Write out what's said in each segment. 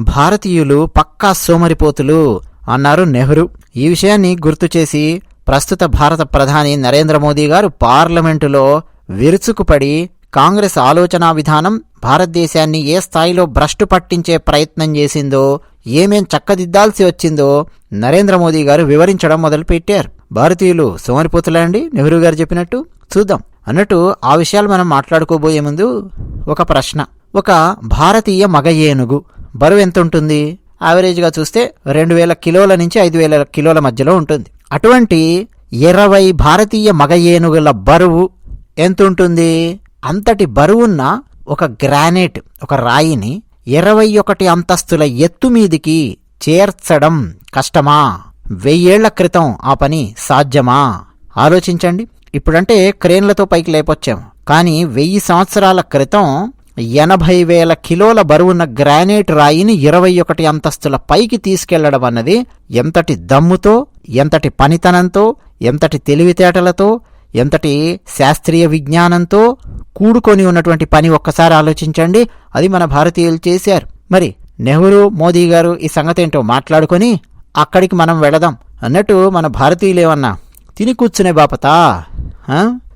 భారతీయులు పక్కా సోమరిపోతులు అన్నారు నెహ్రూ. ఈ విషయాన్ని గుర్తు చేసి ప్రస్తుత భారత ప్రధాని నరేంద్ర మోదీ గారు పార్లమెంటులో విరుచుకుపడి కాంగ్రెస్ ఆలోచనా విధానం భారతదేశాన్ని ఏ స్థాయిలో భ్రష్టు పట్టించే ప్రయత్నం చేసిందో ఏమేం చక్కదిద్దాల్సి వచ్చిందో నరేంద్ర మోదీ గారు వివరించడం మొదలుపెట్టారు. భారతీయులు సోమరిపోతులండి నెహ్రూ గారు చెప్పినట్టు చూద్దాం. అన్నట్టు ఆ విషయాలు మనం మాట్లాడుకోబోయే ముందు ఒక ప్రశ్న. ఒక భారతీయ మగ ఏనుగు బరువు ఎంత ఉంటుంది? యావరేజ్గా చూస్తే రెండు వేల కిలోల నుంచి ఐదు వేల కిలోల మధ్యలో ఉంటుంది. అటువంటి ఇరవై భారతీయ మగ ఏనుగుల బరువు ఎంత ఉంటుంది? అంతటి బరువున్న ఒక గ్రానైట్ ఒక రాయిని ఇరవై ఒకటి అంతస్తుల ఎత్తు మీదికి చేర్చడం కష్టమా? వెయ్యేళ్ళ క్రితం ఆ పని సాధ్యమా? ఆలోచించండి. ఇప్పుడంటే క్రేన్లతో పైకి లేపొచ్చాం. కానీ వెయ్యి సంవత్సరాల క్రితం ఎనభై వేల కిలోల బరువున్న గ్రానైట్ రాయిని ఇరవై ఒకటి అంతస్తుల పైకి తీసుకెళ్ళడం అన్నది ఎంతటి దమ్ముతో ఎంతటి పనితనంతో ఎంతటి తెలివితేటలతో ఎంతటి శాస్త్రీయ విజ్ఞానంతో కూడుకొని ఉన్నటువంటి పని ఒక్కసారి ఆలోచించండి. అది మన భారతీయులు చేశారు. మరి నెహ్రూ మోదీ గారు ఈ సంగతి ఏంటో మాట్లాడుకొని అక్కడికి మనం వెళదాం అన్నట్టు మన భారతీయులేమన్నా తిని కూర్చునే బాపతా?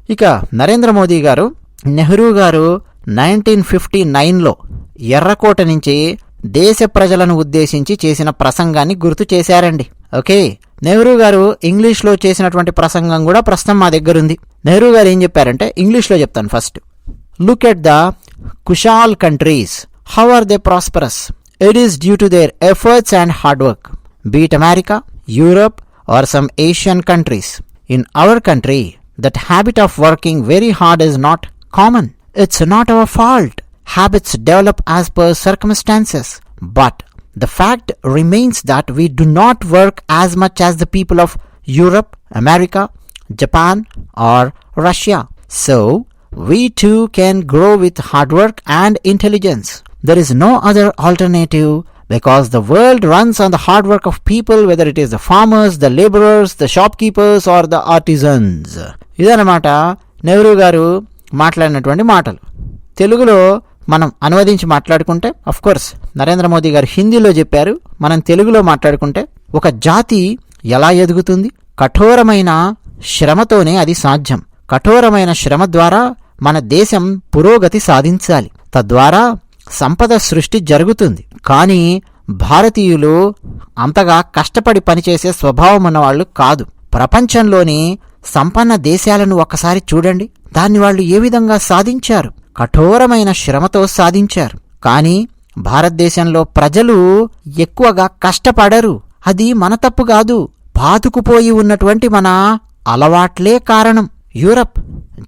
ఇక నరేంద్ర మోదీ గారు నెహ్రూ గారు నైన్టీన్ ఫిఫ్టీ నైన్లో ఎర్రకోట నుంచి దేశ ప్రజలను ఉద్దేశించి చేసిన ప్రసంగాన్ని గుర్తు చేశారండి. ఓకే? నెహ్రూ గారు ఇంగ్లీష్లో చేసినటువంటి ప్రసంగం కూడా ప్రస్తుతం మా దగ్గర ఉంది నెహ్రూ గారు ఏం చెప్పారంటే ఇంగ్లీష్లో చెప్తాను first. Look at the Kushal countries how are they prosperous it is due to their efforts and hard work be it America Europe or some Asian countries in our country that habit of working very hard is not common. It's not our fault. Habits develop as per circumstances. But the fact remains that we do not work as much as the people of Europe, America, Japan, or Russia. So, we too can grow with hard work and intelligence. There is no other alternative because the world runs on the hard work of people, whether it is the farmers, the laborers, the shopkeepers, or the artisans. ఇదన్నమాట నెహ్రూ గారు మాట్లాడినటువంటి మాటలు. తెలుగులో మనం అనువదించి మాట్లాడుకుంటే of course Narendra Modi గారు హిందీలో చెప్పారు. మనం తెలుగులో మాట్లాడుకుంటే ఒక జాతి ఎలా ఎదుగుతుంది? కఠోరమైన శ్రమతోనే అది సాధ్యం. కఠోరమైన శ్రమ ద్వారా మన దేశం పురోగతి సాధించాలి. తద్వారా సంపద సృష్టి జరుగుతుంది. కానీ భారతీయులు అంతగా కష్టపడి పనిచేసే స్వభావం ఉన్నవాళ్ళు కాదు. ప్రపంచంలోని సంపన్న దేశాలను ఒక్కసారి చూడండి. దాన్ని వాళ్ళు ఏ విధంగా సాధించారు? కఠోరమైన శ్రమతో సాధించారు. కానీ భారతదేశంలో ప్రజలు ఎక్కువగా కష్టపడరు. అది మన తప్పు కాదు. పాతుకుపోయి ఉన్నటువంటి మన అలవాట్లే కారణం. Europe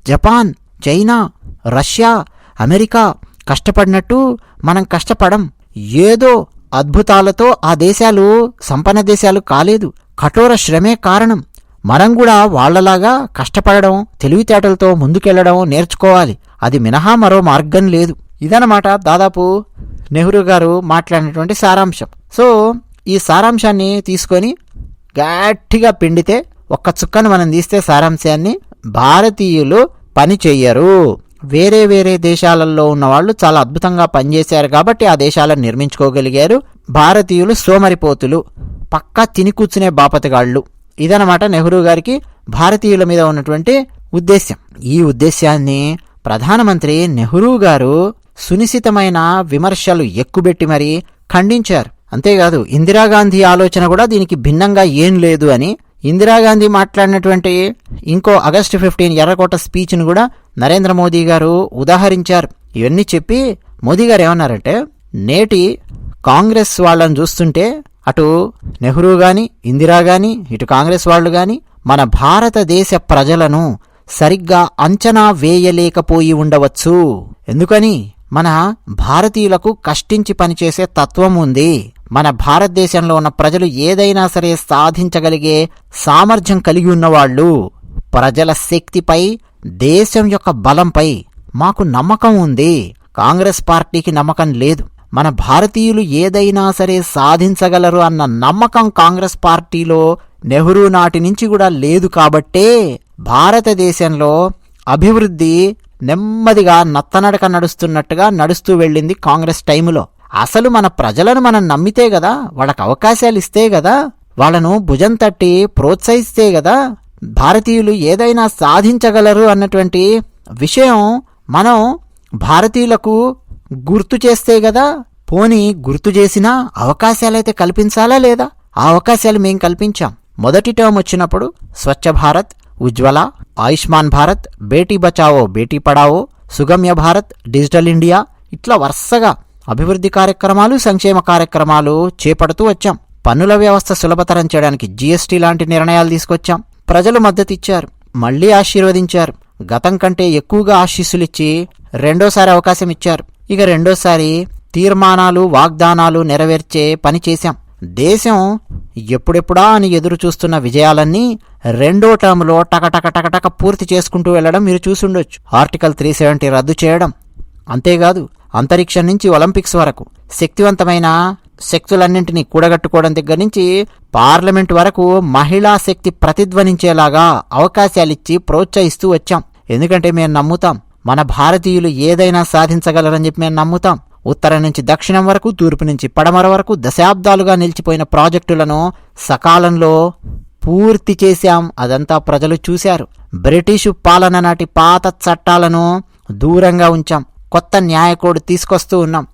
Japan China Russia America కష్టపడినట్టు మనం కష్టపడం. ఏదో అద్భుతాలతో ఆ దేశాలు సంపన్న దేశాలు కాలేదు. కఠోర శ్రమే కారణం. మనం కూడా వాళ్ళలాగా కష్టపడడం తెలివితేటలతో ముందుకెళ్ళడం నేర్చుకోవాలి. అది మినహా మరో మార్గం లేదు. ఇదన్నమాట దాదాపు నెహ్రూ గారు మాట్లాడినటువంటి సారాంశం. సో ఈ సారాంశాన్ని తీసుకొని గట్టిగా పిండితే ఒక్క చుక్కను మనం తీస్తే సారాంశాన్ని భారతీయులు పని చెయ్యరు వేరే వేరే దేశాలలో ఉన్న వాళ్ళు చాలా అద్భుతంగా పనిచేశారు కాబట్టి ఆ దేశాలను నిర్మించుకోగలిగారు. భారతీయులు సోమరిపోతులు పక్కా తిని కూర్చునే బాపతగాళ్ళు. ఇదనమాట నెహ్రూ గారికి భారతీయుల మీద ఉన్నటువంటి ఉద్దేశ్యం. ఈ ఉద్దేశ్యాన్ని ప్రధానమంత్రి నెహ్రూ గారు సునిశితమైన విమర్శలు ఎక్కుబెట్టి మరీ ఖండించారు. అంతేకాదు ఇందిరాగాంధీ ఆలోచన కూడా దీనికి భిన్నంగా ఏం లేదు అని ఇందిరాగాంధీ మాట్లాడినటువంటి ఇంకో ఆగస్టు ఫిఫ్టీన్ ఎర్రకోట స్పీచ్ను కూడా నరేంద్ర మోదీ గారు ఉదాహరించారు. ఇవన్నీ చెప్పి మోదీ గారు ఏమన్నారంటే నేటి కాంగ్రెస్ వాళ్ళని చూస్తుంటే అటు నెహ్రూ కానీ ఇందిరా కానీ ఇటు కాంగ్రెస్ వాళ్ళు కానీ మన భారతదేశ ప్రజలను సరిగ్గా అంచనా వేయలేకపోయి ఉండవచ్చు. ఎందుకని? మన భారతీయులకు కష్టించి పనిచేసే తత్వం ఉంది. మన భారతదేశంలో ఉన్న ప్రజలు ఏదైనా సరే సాధించగలిగే సామర్థ్యం కలిగి ఉన్నవాళ్ళు. ప్రజల శక్తిపై దేశం యొక్క బలంపై మాకు నమ్మకం ఉంది. కాంగ్రెస్ పార్టీకి నమ్మకం లేదు. మన భారతీయులు ఏదైనా సరే సాధించగలరు అన్న నమ్మకం కాంగ్రెస్ పార్టీలో నెహ్రూ నాటి నుంచి కూడా లేదు కాబట్టే భారతదేశంలో అభివృద్ధి నెమ్మదిగా నత్తనడక నడుస్తున్నట్టుగా నడుస్తూ వెళ్ళింది కాంగ్రెస్ టైములో. అసలు మన ప్రజలను మనం నమ్మితే గదా వాళ్ళకి అవకాశాలు ఇస్తే గదా వాళ్ళను భుజం తట్టి ప్రోత్సహిస్తే గదా భారతీయులు ఏదైనా సాధించగలరు అన్నటువంటి విషయం మనం భారతీయులకు గుర్తు చేస్తే కదా పోని గుర్తు చేసినా అవకాశాలైతే కల్పించాలా లేదా? ఆ అవకాశాలు మేం కల్పించాం. మొదటి టర్మ్ వచ్చినప్పుడు స్వచ్ఛ భారత్ ఉజ్వల ఆయుష్మాన్ భారత్ బేటీ బచావో బేటీ పడావో సుగమ్య భారత్ డిజిటల్ ఇండియా ఇట్లా వరుసగా అభివృద్ధి కార్యక్రమాలు సంక్షేమ కార్యక్రమాలు చేపడుతూ వచ్చాం. పన్నుల వ్యవస్థ సులభతరం చేయడానికి జీఎస్టీ లాంటి నిర్ణయాలు తీసుకొచ్చాం. ప్రజలు మద్దతిచ్చారు మళ్ళీ ఆశీర్వదించారు. గతం కంటే ఎక్కువగా ఆశీస్సులిచ్చి రెండోసారి అవకాశం ఇచ్చారు ఇక రెండోసారి తీర్మానాలు వాగ్దానాలు నెరవేర్చే పని చేశాం. దేశం ఎప్పుడెప్పుడా అని ఎదురు చూస్తున్న విజయాలన్నీ రెండో టర్మ్లో టకటక టకటక పూర్తి చేసుకుంటూ వెళ్ళడం మీరు చూసుండొచ్చు. ఆర్టికల్ త్రీ సెవెంటీ రద్దు చేయడం అంతేకాదు అంతరిక్షం నుంచి ఒలింపిక్స్ వరకు శక్తివంతమైన శక్తులన్నింటినీ కూడగట్టుకోవడం దగ్గర నుంచి పార్లమెంట్ వరకు మహిళా శక్తి ప్రతిధ్వనించేలాగా అవకాశాలిచ్చి ప్రోత్సహిస్తూ వచ్చాం. ఎందుకంటే మేము నమ్ముతాం మన భారతీయులు ఏదైనా సాధించగలరని చెప్పి మేము నమ్ముతాం. ఉత్తరం నుంచి దక్షిణం వరకు తూర్పు నుంచి పడమర వరకు దశాబ్దాలుగా నిలిచిపోయిన ప్రాజెక్టులను సకాలంలో పూర్తి చేశాం. అదంతా ప్రజలు చూశారు. బ్రిటిషు పాలన నాటి పాత చట్టాలను దూరంగా ఉంచాం. కొత్త న్యాయకోడ్ తీసుకొస్తూ ఉన్నాం.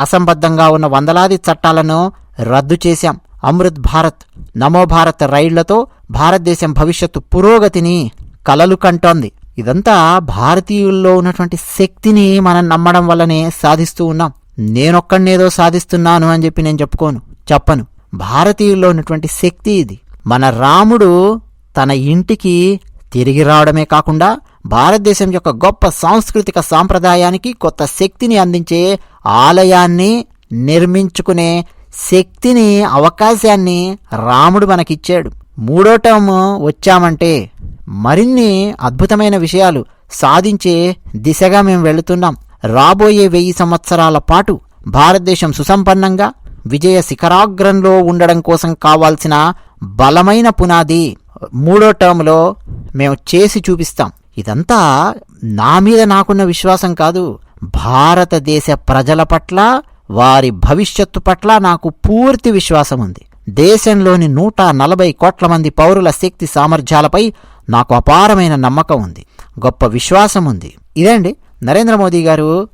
అసంబద్ధంగా ఉన్న వందలాది చట్టాలను రద్దు చేశాం. అమృత్ భారత్ నమో భారత్ రైళ్ళతో భారతదేశం భవిష్యత్తు పురోగతిని కలలు కంటోంది. ఇదంతా భారతీయుల్లో ఉన్నటువంటి శక్తిని మనం నమ్మడం వల్లనే సాధిస్తూ ఉన్నాం. నేనొక్కడినేదో సాధిస్తున్నాను అని చెప్పి నేను చెప్పుకోను చెప్పను. భారతీయుల్లో ఉన్నటువంటి శక్తి ఇది. మన రాముడు తన ఇంటికి తిరిగి రావడమే కాకుండా భారతదేశం యొక్క గొప్ప సాంస్కృతిక సాంప్రదాయానికి కొత్త శక్తిని అందించే ఆలయాన్ని నిర్మించుకునే శక్తిని అవకాశాన్ని రాముడు మనకిచ్చాడు. మూడో టర్మ్ వచ్చామంటే మరిన్ని అద్భుతమైన విషయాలు సాధించే దిశగా మేము వెళుతున్నాం. రాబోయే వెయ్యి సంవత్సరాల పాటు భారతదేశం సుసంపన్నంగా విజయ శిఖరాగ్రంలో ఉండడం కోసం కావాల్సిన బలమైన పునాది మూడో టర్మ్లో మేము చేసి చూపిస్తాం. ఇదంతా నా మీద నాకున్న విశ్వాసం కాదు. భారతదేశ ప్రజల పట్ల వారి భవిష్యత్తు పట్ల నాకు పూర్తి విశ్వాసం ఉంది. దేశంలోని నూట నలభై కోట్ల మంది పౌరుల శక్తి సామర్థ్యాలపై నాకు అపారమైన నమ్మకం ఉంది. గొప్ప విశ్వాసం ఉంది. ఇదండి నరేంద్ర మోదీ గారు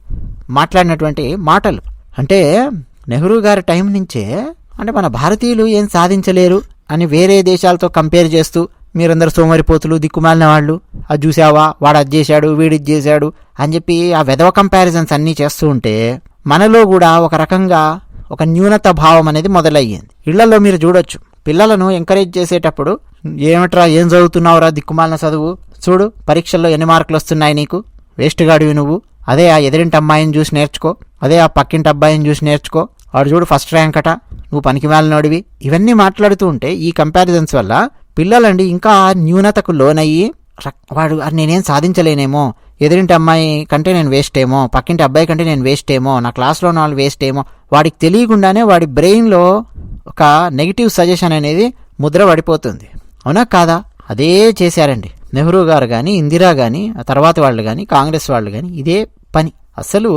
మాట్లాడినటువంటి మాటలు. అంటే నెహ్రూ గారి టైం నుంచే అంటే మన భారతీయులు ఏం సాధించలేరు అని వేరే దేశాలతో కంపేర్ చేస్తూ మీరందరూ సోమరిపోతులు దిక్కుమాలిన వాళ్ళు. అది చూసావా? వాడు అది చేశాడు వీడిది చేశాడు అని చెప్పి ఆ వెధవ కంపారిజన్స్ అన్నీ చేస్తూ ఉంటే మనలో కూడా ఒక రకంగా ఒక న్యూనత భావం అనేది మొదలయ్యింది. ఇళ్ళలో మీరు చూడొచ్చు. పిల్లలను ఎంకరేజ్ చేసేటప్పుడు ఏమిట్రా ఏం చదువుతున్నావురా దిక్కుమాలిన చదువు? చూడు పరీక్షల్లో ఎన్ని మార్కులు వస్తున్నాయి నీకు? వేస్ట్ గాడివి నువ్వు. అదే ఆ ఎదిరింటి అమ్మాయిని చూసి నేర్చుకో. అదే ఆ పక్కింటి అబ్బాయిని చూసి నేర్చుకో. వాడు చూడు ఫస్ట్ ర్యాంక్ అట. నువ్వు పనికి నోడివి ఇవన్నీ మాట్లాడుతూ ఉంటే ఈ కంపారిజన్స్ వల్ల పిల్లలండి ఇంకా న్యూనతకు లోనయ్యి వాడు నేనేం సాధించలేనేమో. ఎదురింటి అమ్మాయి కంటే నేను వేస్ట్ ఏమో పక్కింటి అబ్బాయి కంటే నేను వేస్ట్ ఏమో నా క్లాస్లో వాళ్ళు వేస్ట్ ఏమో. వాడికి తెలియకుండానే వాడి బ్రెయిన్లో ఒక నెగిటివ్ సజెషన్ అనేది ముద్ర పడిపోతుంది. అవునా కాదా? అదే చేశారండి. నెహ్రూ గారు కానీ ఇందిరా కానీ ఆ తర్వాత వాళ్ళు కానీ కాంగ్రెస్ వాళ్ళు కానీ ఇదే పని. అసలు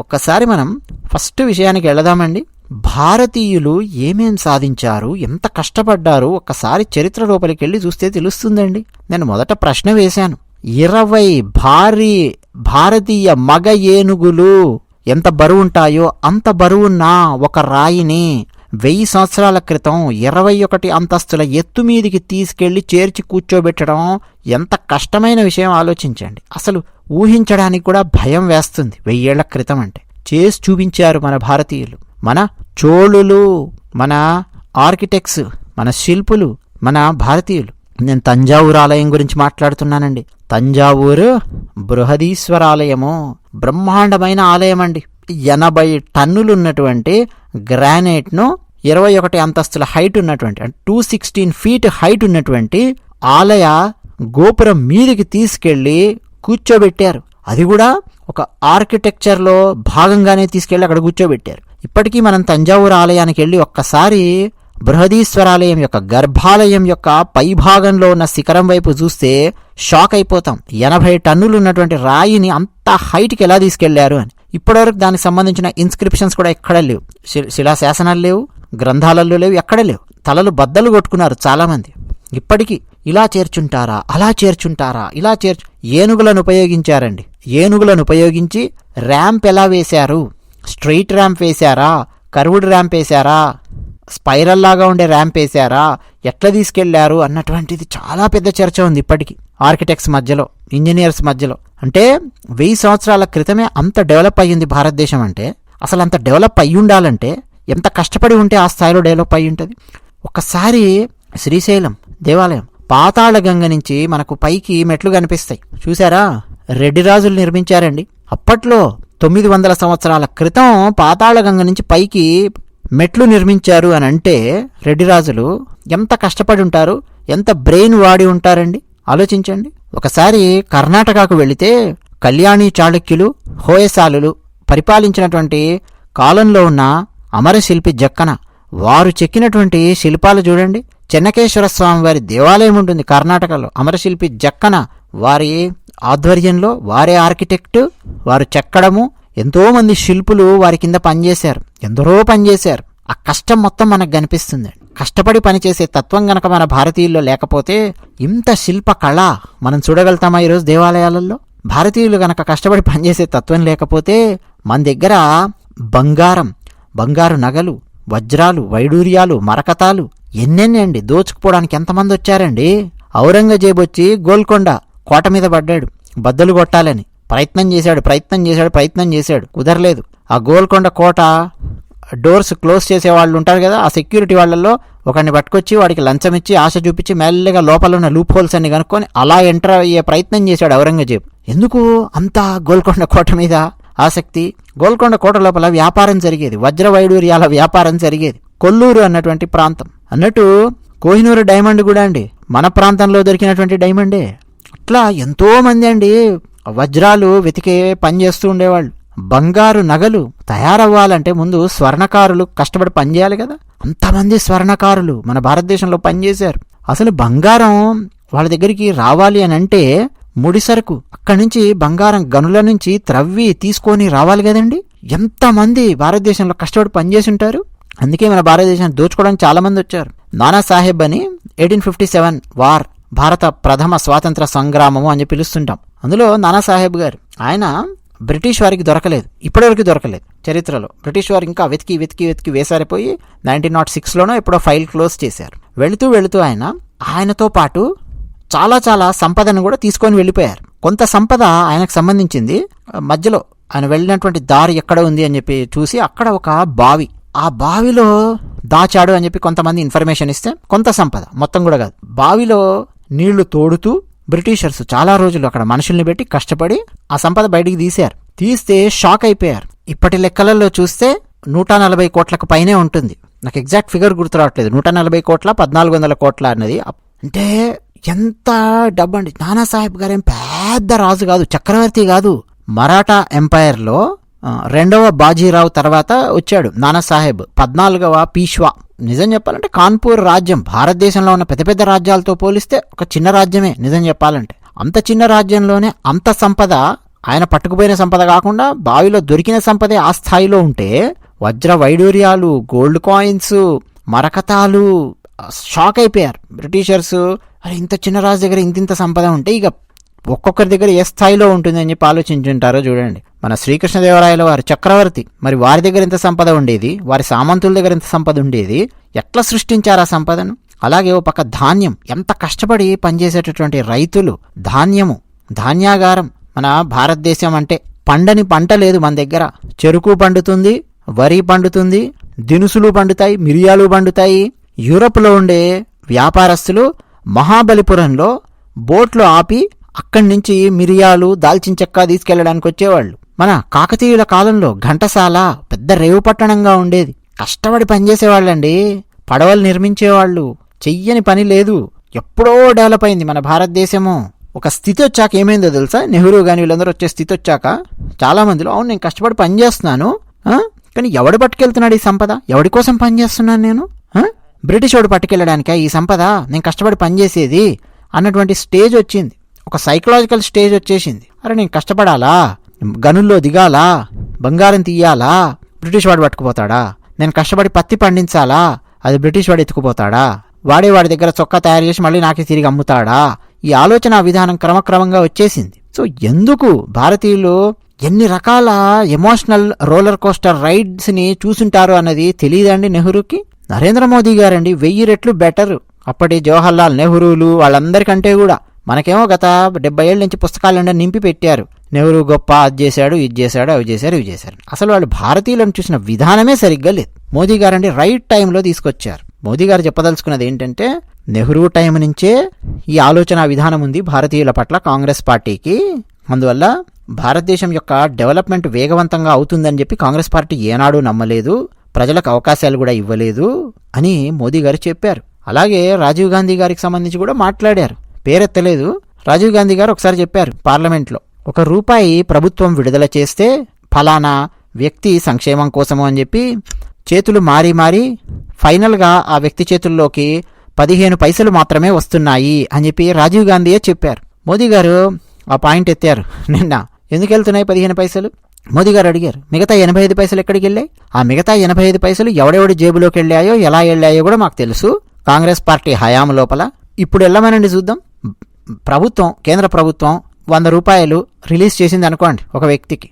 ఒక్కసారి మనం ఫస్ట్ విషయానికి వెళదామండి. భారతీయులు ఏమేం సాధించారు ఎంత కష్టపడ్డారు ఒక్కసారి చరిత్ర లోపలికి వెళ్ళి చూస్తే తెలుస్తుందండి. నేను మొదట ప్రశ్న వేశాను. ఇరవై భారీ భారతీయ మగ ఏనుగులు ఎంత బరువుంటాయో అంత బరువున్న ఒక రాయిని వెయ్యి సంవత్సరాల క్రితం ఇరవై ఒకటి అంతస్తుల ఎత్తు మీదికి తీసుకెళ్ళి చేర్చి కూర్చోబెట్టడం ఎంత కష్టమైన విషయం ఆలోచించండి. అసలు ఊహించడానికి కూడా భయం వేస్తుంది. వెయ్యేళ్ళ క్రితం అంటే. చేసి చూపించారు మన భారతీయులు. మన చోళులు మన ఆర్కిటెక్ట్స్ మన శిల్పులు మన భారతీయులు. నేను తంజావూరు ఆలయం గురించి మాట్లాడుతున్నానండి. తంజావూరు బృహదీశ్వరాలయము. బ్రహ్మాండమైన ఆలయం అండి ఎనభై టన్నులున్నటువంటి గ్రానైట్ను ఇరవై ఒకటి అంతస్తుల హైట్ ఉన్నటువంటి అంటే టూ సిక్స్టీన్ ఫీట్ హైట్ ఉన్నటువంటి ఆలయ గోపురం మీదికి తీసుకెళ్ళి కూర్చోబెట్టారు. అది కూడా ఒక ఆర్కిటెక్చర్లో భాగంగానే తీసుకెళ్ళి అక్కడ కూర్చోబెట్టారు. ఇప్పటికీ మనం తంజావూరు ఆలయానికి వెళ్ళి ఒక్కసారి బృహదీశ్వరాలయం యొక్క గర్భాలయం యొక్క పైభాగంలో ఉన్న శిఖరం వైపు చూస్తే షాక్ అయిపోతాం. ఎనభై టన్నులు ఉన్నటువంటి రాయిని అంత హైట్కి ఎలా తీసుకెళ్ళారు అని. ఇప్పటివరకు దానికి సంబంధించిన ఇన్స్క్రిప్షన్స్ కూడా ఎక్కడ లేవు. శి- శిలాశాసనాలు లేవు గ్రంథాలలో లేవు ఎక్కడ లేవు. తలలు బద్దలు కొట్టుకున్నారు చాలామంది. ఇప్పటికీ ఇలా చేర్చుంటారా అలా చేర్చుంటారా ఇలా చేర్చు ఏనుగులను ఉపయోగించారండి. ఏనుగులను ఉపయోగించి ర్యాంప్ ఎలా వేశారు? స్ట్రెయిట్ ర్యాంప్ వేశారా? కరువుడ్ ర్యాంప్ వేశారా? స్పైరల్ లాగా ఉండే ర్యాంప్ వేశారా? ఎట్లా తీసుకెళ్ళారు? అన్నటువంటిది చాలా పెద్ద చర్చ ఉంది ఇప్పటికీ. ఆర్కిటెక్ట్స్ మధ్యలో ఇంజనీర్స్ మధ్యలో. అంటే వెయ్యి సంవత్సరాల క్రితమే అంత డెవలప్ అయ్యింది భారతదేశం అంటే అసలు అంత డెవలప్ అయ్యి ఉండాలంటే ఎంత కష్టపడి ఉంటే ఆ స్థాయిలో డెవలప్ అయ్యి ఉంటుంది ఒక్కసారి శ్రీశైలం దేవాలయం పాతాళ గంగ నుంచి మనకు పైకి మెట్లు కనిపిస్తాయి. చూసారా రెడ్డి రాజులు నిర్మించారండి. అప్పట్లో తొమ్మిది వందల సంవత్సరాల క్రితం పాతాళగంగ నుంచి పైకి మెట్లు నిర్మించారు అని అంటే రెడ్డిరాజులు ఎంత కష్టపడి ఉంటారు? ఎంత బ్రెయిన్ వాడి ఉంటారండి? ఆలోచించండి. ఒకసారి కర్ణాటకకు వెళితే కళ్యాణి చాళుక్యులు హోయసాలులు పరిపాలించినటువంటి కాలంలో ఉన్న అమరశిల్పి జక్కన వారు చెక్కినటువంటి శిల్పాలు చూడండి. చెన్నకేశ్వర స్వామి వారి దేవాలయం ఉంటుంది కర్ణాటకలో. అమరశిల్పి జక్కన వారి ఆధ్వర్యంలో వారే ఆర్కిటెక్ట్ వారు చెక్కడము ఎంతోమంది శిల్పులు వారి కింద పనిచేశారు. ఎందరో పనిచేశారు. ఆ కష్టం మొత్తం మనకు కనిపిస్తుంది. కష్టపడి పనిచేసే తత్వం గనక మన భారతీయుల్లో లేకపోతే ఇంత శిల్ప కళ మనం చూడగలుగుతామా ఈరోజు దేవాలయాలలో? భారతీయులు గనక కష్టపడి పనిచేసే తత్వం లేకపోతే మన దగ్గర బంగారం బంగారు నగలు వజ్రాలు వైడూర్యాలు మరకతాలు ఎన్నెన్నండి అండి? దోచుకుపోవడానికి ఎంతమంది వచ్చారండి? ఔరంగజేబు వచ్చి గోల్కొండ కోట మీద పడ్డాడు. బద్దలు కొట్టాలని. ప్రయత్నం చేశాడు ప్రయత్నం చేశాడు ప్రయత్నం చేశాడు. కుదరలేదు. ఆ గోల్కొండ కోట డోర్స్ క్లోజ్ చేసే వాళ్ళు ఉంటారు కదా ఆ సెక్యూరిటీ వాళ్ళల్లో ఒకరిని పట్టుకొచ్చి వాడికి లంచం ఇచ్చి ఆశ చూపించి మెల్లగా లోపల ఉన్న లూప్ హోల్స్ అన్ని కనుక్కొని అలా ఎంటర్ అయ్యే ప్రయత్నం చేశాడు ఔరంగజేబు. ఎందుకు అంత గోల్కొండ కోట మీద ఆసక్తి? గోల్కొండ కోట లోపల వ్యాపారం జరిగేది. వజ్ర వైడూర్యాల వ్యాపారం జరిగేది. కొల్లూరు అన్నటువంటి ప్రాంతం. అన్నట్టు కోహినూరు డైమండ్ కూడా అండి. మన ప్రాంతంలో దొరికినటువంటి డైమండే. అట్లా ఎంతో మంది అండి వజ్రాలు వెతికే పని చేస్తూ ఉండేవాళ్ళు. బంగారు నగలు తయారవ్వాలంటే ముందు స్వర్ణకారులు కష్టపడి పనిచేయాలి కదా. అంతమంది స్వర్ణకారులు మన భారతదేశంలో పనిచేశారు అసలు బంగారం వాళ్ళ దగ్గరికి రావాలి అని అంటే ముడి సరుకు అక్కడి నుంచి బంగారం గనుల నుంచి త్రవ్వి తీసుకొని రావాలి కదండి. ఎంతమంది భారతదేశంలో కష్టపడి పనిచేసి ఉంటారు? అందుకే మన భారతదేశాన్ని దోచుకోవడానికి చాలామంది వచ్చారు. నానా సాహెబ్ అని ఎయిటీన్ ఫిఫ్టీ సెవెన్ వార్ భారత ప్రథమ స్వాతంత్ర సంగ్రామము అని పిలుస్తుంటాం. అందులో నానా సాహెబ్ గారు ఆయన బ్రిటిష్ వారికి దొరకలేదు ఇప్పటివరకు దొరకలేదు చరిత్రలో. బ్రిటిష్ వారు ఇంకా వెతికి వెతికి వెతికి వేసారిపోయి నైన్టీన్ నాట్ సిక్స్లోనో ఎప్పుడో ఫైల్ క్లోజ్ చేశారు. వెళుతూ వెళుతూ ఆయన ఆయనతో పాటు చాలా చాలా సంపదను కూడా తీసుకొని వెళ్ళిపోయారు. కొంత సంపద ఆయనకు సంబంధించింది. మధ్యలో ఆయన వెళ్ళినటువంటి దారి ఎక్కడ ఉంది అని చెప్పి చూసి అక్కడ ఒక బావి. ఆ బావిలో దాచాడు అని చెప్పి కొంతమంది ఇన్ఫర్మేషన్ ఇస్తే కొంత సంపద మొత్తం కూడా కాదు. బావిలో నీళ్ళు తోడుతూ బ్రిటిషర్స్ చాలా రోజులు అక్కడ మనుషుల్ని పెట్టి కష్టపడి ఆ సంపద బయటికి తీశారు. తీస్తే షాక్ అయిపోయారు. ఇప్పటి లెక్కలలో చూస్తే నూట నలభై కోట్లకు పైనే ఉంటుంది. నాకు ఎగ్జాక్ట్ ఫిగర్ గుర్తు రావట్లేదు. నూట నలభై కోట్ల పద్నాలుగు వందల కోట్ల అన్నది. అంటే ఎంత డబ్బు అండి నానాసాహెబ్ గారేం పెద్ద రాజు కాదు చక్రవర్తి కాదు. మరాఠా ఎంపైర్లో రెండవ బాజీరావు తర్వాత వచ్చాడు. నానాసాహెబ్. పద్నాలుగవ పీష్వా. నిజం చెప్పాలంటే కాన్పూర్ రాజ్యం భారతదేశంలో ఉన్న పెద్ద పెద్ద రాజ్యాలతో పోలిస్తే ఒక చిన్న రాజ్యమే నిజం చెప్పాలంటే. అంత చిన్న రాజ్యంలోనే అంత సంపద ఆయన పట్టుకుపోయిన సంపద కాకుండా బావిలో దొరికిన సంపదే ఆ స్థాయిలో ఉంటే వజ్ర వైడూర్యాలు గోల్డ్ కాయిన్స్ మరకతాలు షాక్ అయిపోయారు. బ్రిటిషర్స్ అరే ఇంత చిన్న రాజు దగ్గర ఇంత ఇంత సంపద ఉంటే ఇక ఒక్కొక్కరి దగ్గర ఏ స్థాయిలో ఉంటుందని చెప్పి ఆలోచించుంటారో చూడండి. మన శ్రీకృష్ణదేవరాయల వారి చక్రవర్తి మరి వారి దగ్గర ఇంత సంపద ఉండేది? వారి సామంతుల దగ్గర ఇంత సంపద ఉండేది? ఎట్లా సృష్టించారు ఆ సంపదను? అలాగే ఓ పక్క ధాన్యం ఎంత కష్టపడి పనిచేసేటటువంటి రైతులు ధాన్యము ధాన్యాగారం. మన భారతదేశం అంటే పండని పంట లేదు మన దగ్గర. చెరుకు పండుతుంది వరి పండుతుంది దినుసులు పండుతాయి మిరియాలు పండుతాయి. యూరప్లో ఉండే వ్యాపారస్తులు మహాబలిపురంలో బోట్లు ఆపి అక్కడి నుంచి మిరియాలు దాల్చిన చెక్క తీసుకెళ్ళడానికి వచ్చేవాళ్ళు. మన కాకతీయుల కాలంలో ఘంటసాల పెద్ద రేవు పట్టణంగా ఉండేది. కష్టపడి పనిచేసేవాళ్ళండి. పడవలు నిర్మించేవాళ్ళు. చెయ్యని పని లేదు. ఎప్పుడో డెవలప్ అయింది మన భారతదేశము. ఒక స్థితి వచ్చాక ఏమైందో తెలుసా? నెహ్రూ కానీ వీళ్ళందరూ వచ్చే స్థితి వచ్చాక చాలా మందిలో అవును నేను కష్టపడి పనిచేస్తున్నాను కానీ ఎవడు పట్టుకెళ్తున్నాడు ఈ సంపద? ఎవడి కోసం పనిచేస్తున్నాను నేను? బ్రిటిష్ వాడు పట్టుకెళ్ళడానికే ఈ సంపద? నేను కష్టపడి పనిచేసేది? అన్నటువంటి స్టేజ్ వచ్చింది. ఒక సైకలాజికల్ స్టేజ్ వచ్చేసింది. అరే నేను కష్టపడాలా? గనుల్లో దిగాలా? బంగారం తీయాలా? బ్రిటిష్ వాడు పట్టుకుపోతాడా? నేను కష్టపడి పత్తి పండించాలా? అది బ్రిటిష్ వాడు ఎత్తుకుపోతాడా? వాడే వాడి దగ్గర చొక్కా తయారు చేసి మళ్ళీ నాకే తిరిగి అమ్ముతాడా? ఈ ఆలోచన విధానం క్రమక్రమంగా వచ్చేసింది. సో ఎందుకు భారతీయులు ఎన్ని రకాల ఎమోషనల్ రోలర్ కోస్టర్ రైడ్స్ని చూసుంటారు అన్నది తెలియదండి నెహ్రూకి? నరేంద్ర మోదీ గారండి వెయ్యి రెట్లు బెటర్. అప్పటి జవహర్లాల్ నెహ్రూలు వాళ్ళందరికంటే కూడా. మనకేమో గత డెబ్బై ఏళ్ళ నుంచి పుస్తకాలు నింపి పెట్టారు. నెహ్రూ గొప్ప అది చేశాడు ఇది చేశాడు అవి చేశారు ఇవి చేశారు. అసలు వాళ్ళు భారతీయులను చూసిన విధానమే సరిగ్గా లేదు. మోదీ గారండి రైట్ టైంలో తీసుకొచ్చారు. మోదీ గారు చెప్పదలుచుకున్నది ఏంటంటే నెహ్రూ టైం నుంచే ఈ ఆలోచన విధానం ఉంది భారతీయుల పట్ల కాంగ్రెస్ పార్టీకి. అందువల్ల భారతదేశం యొక్క డెవలప్మెంట్ వేగవంతంగా అవుతుందని చెప్పి కాంగ్రెస్ పార్టీ ఏనాడు నమ్మలేదు. ప్రజలకు అవకాశాలు కూడా ఇవ్వలేదు అని మోదీ గారు చెప్పారు. అలాగే రాజీవ్ గాంధీ గారికి సంబంధించి కూడా మాట్లాడారు. పేరెత్తలేదు. రాజీవ్ గాంధీ గారు ఒకసారి చెప్పారు పార్లమెంట్లో ఒక రూపాయి ప్రభుత్వం విడుదల చేస్తే ఫలానా వ్యక్తి సంక్షేమం కోసము అని చెప్పి చేతులు మారి మారి ఫైనల్గా ఆ వ్యక్తి చేతుల్లోకి పదిహేను పైసలు మాత్రమే వస్తున్నాయి అని చెప్పి రాజీవ్ గాంధీయే చెప్పారు. మోదీ గారు ఆ పాయింట్ ఎత్తారు నిన్న. ఎందుకు వెళ్తున్నాయి పదిహేను పైసలు? మోదీ గారు అడిగారు మిగతా ఎనభై ఐదు పైసలు ఎక్కడికి వెళ్ళాయి? ఆ మిగతా ఎనభై ఐదు పైసలు ఎవడెవడి జేబులోకి వెళ్ళాయో ఎలా వెళ్ళాయో కూడా మాకు తెలుసు. కాంగ్రెస్ పార్టీ హయాం లోపల. ఇప్పుడు వెళ్ళమనండి చూద్దాం. ప్రభుత్వం కేంద్ర ప్రభుత్వం వంద రూపాయలు రిలీజ్ చేసింది అనుకోండి ఒక వ్యక్తికి.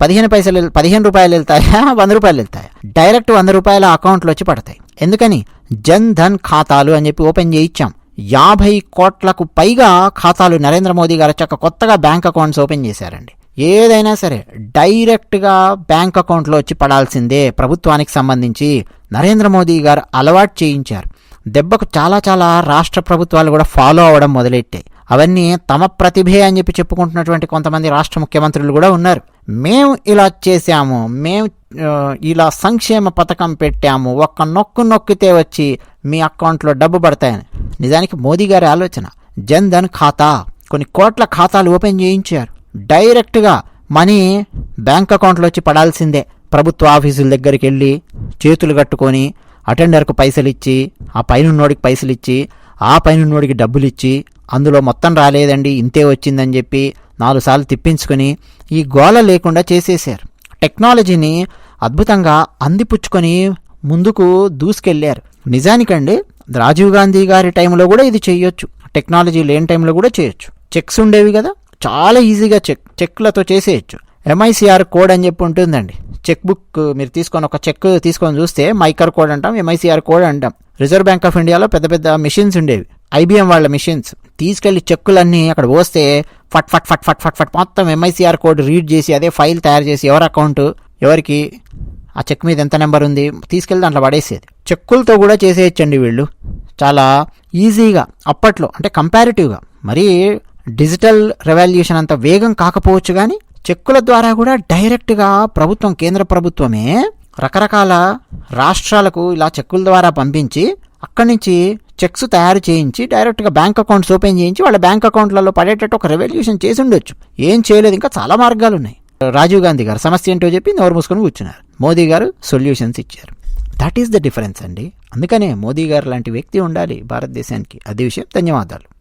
పదిహేను పైసలు పదిహేను రూపాయలు వెళ్తాయా? వంద రూపాయలు వెళ్తాయా? డైరెక్ట్ వంద రూపాయల అకౌంట్లో వచ్చి పడతాయి. ఎందుకని? జన్ ధన్ ఖాతాలు అని చెప్పి ఓపెన్ చేయించాం. యాభై కోట్లకు పైగా ఖాతాలు నరేంద్ర మోదీ గారు చక్క కొత్తగా బ్యాంక్ అకౌంట్స్ ఓపెన్ చేశారండి. ఏదైనా సరే డైరెక్ట్గా బ్యాంక్ అకౌంట్లో వచ్చి పడాల్సిందే ప్రభుత్వానికి సంబంధించి నరేంద్ర మోదీ గారు అలవాటు చేయించారు. దెబ్బకు చాలా చాలా రాష్ట్ర ప్రభుత్వాలు కూడా ఫాలో అవ్వడం మొదలెట్టాయి అవన్నీ తమ ప్రతిభే అని చెప్పి చెప్పుకుంటున్నటువంటి కొంతమంది రాష్ట్ర ముఖ్యమంత్రులు కూడా ఉన్నారు. మేము ఇలా చేశాము. మేము ఇలా సంక్షేమ పథకం పెట్టాము. ఒక్క నొక్కు నొక్కితే వచ్చి మీ అకౌంట్లో డబ్బు పడతాయని. నిజానికి మోదీ గారి ఆలోచన. జన్ ధన్ ఖాతా. కొన్ని కోట్ల ఖాతాలు ఓపెన్ చేయించారు. డైరెక్ట్గా మనీ బ్యాంక్ అకౌంట్లో వచ్చి పడాల్సిందే. ప్రభుత్వ ఆఫీసుల దగ్గరికి వెళ్ళి చేతులు కట్టుకొని అటెండర్కు పైసలు ఇచ్చి ఆ పైనున్నోడికి పైసలు ఇచ్చి ఆ పైనున్నోడికి డబ్బులు ఇచ్చి అందులో మొత్తం రాలేదండి ఇంతే వచ్చిందని చెప్పి నాలుగు సార్లు తిప్పించుకొని ఈ గోల లేకుండా చేసేశారు. టెక్నాలజీని అద్భుతంగా అందిపుచ్చుకొని ముందుకు దూసుకెళ్ళారు. నిజానికండి రాజీవ్ గాంధీ గారి టైంలో కూడా ఇది చేయొచ్చు. టెక్నాలజీ లేని టైంలో కూడా చేయొచ్చు. చెక్స్ ఉండేవి కదా చాలా ఈజీగా చెక్ చెక్లతో చేసేయచ్చు. ఎంఐసిఆర్ కోడ్ అని చెప్పి ఉంటుందండి. చెక్ బుక్ మీరు తీసుకొని ఒక చెక్ తీసుకొని చూస్తే మైకర్ కోడ్ అంటాం ఎంఐసిఆర్ కోడ్ అంటాం. రిజర్వ్ బ్యాంక్ ఆఫ్ ఇండియాలో పెద్ద పెద్ద మిషన్స్ ఉండేవి. ఐబిఎం వాళ్ళ మిషన్స్. తీసుకెళ్ళి చెక్కులన్నీ అక్కడ పోస్తే ఫట్ ఫట్ ఫట్ ఫట్ ఫట్ ఫట్ మొత్తం ఎంఐసిఆర్ కోడ్ రీడ్ చేసి అదే ఫైల్ తయారు చేసి ఎవరి అకౌంట్ ఎవరికి ఆ చెక్ మీద ఎంత నెంబర్ ఉంది తీసుకెళ్ళి దాంట్లో పడేసేది. చెక్కులతో కూడా చేసేయచ్చండి వీళ్ళు. చాలా ఈజీగా అప్పట్లో అంటే కంపారిటివ్గా మరీ డిజిటల్ రెవల్యూషన్ అంత వేగం కాకపోవచ్చు కానీ చెక్కుల ద్వారా కూడా డైరెక్ట్గా ప్రభుత్వం కేంద్ర ప్రభుత్వమే రకరకాల రాష్ట్రాలకు ఇలా చెక్కుల ద్వారా పంపించి అక్కడి నుంచి చెక్స్ తయారు చేయించి డైరెక్ట్గా బ్యాంక్ అకౌంట్స్ ఓపెన్ చేయించి వాళ్ళ బ్యాంక్ అకౌంట్లలో పడేటట్టు ఒక రెవల్యూషన్ చేసి ఉండొచ్చు. ఏం చేయలేదు. ఇంకా చాలా మార్గాలు ఉన్నాయి. రాజీవ్ గాంధీ గారు సమస్య ఏంటో చెప్పి నోరు మూసుకొని కూర్చున్నారు. మోదీ గారు సొల్యూషన్స్ ఇచ్చారు. దట్ ఈస్ ద డిఫరెన్స్ అండి. అందుకనే మోదీ గారు లాంటి వ్యక్తి ఉండాలి భారతదేశానికి. అదే విషయం ధన్యవాదాలు.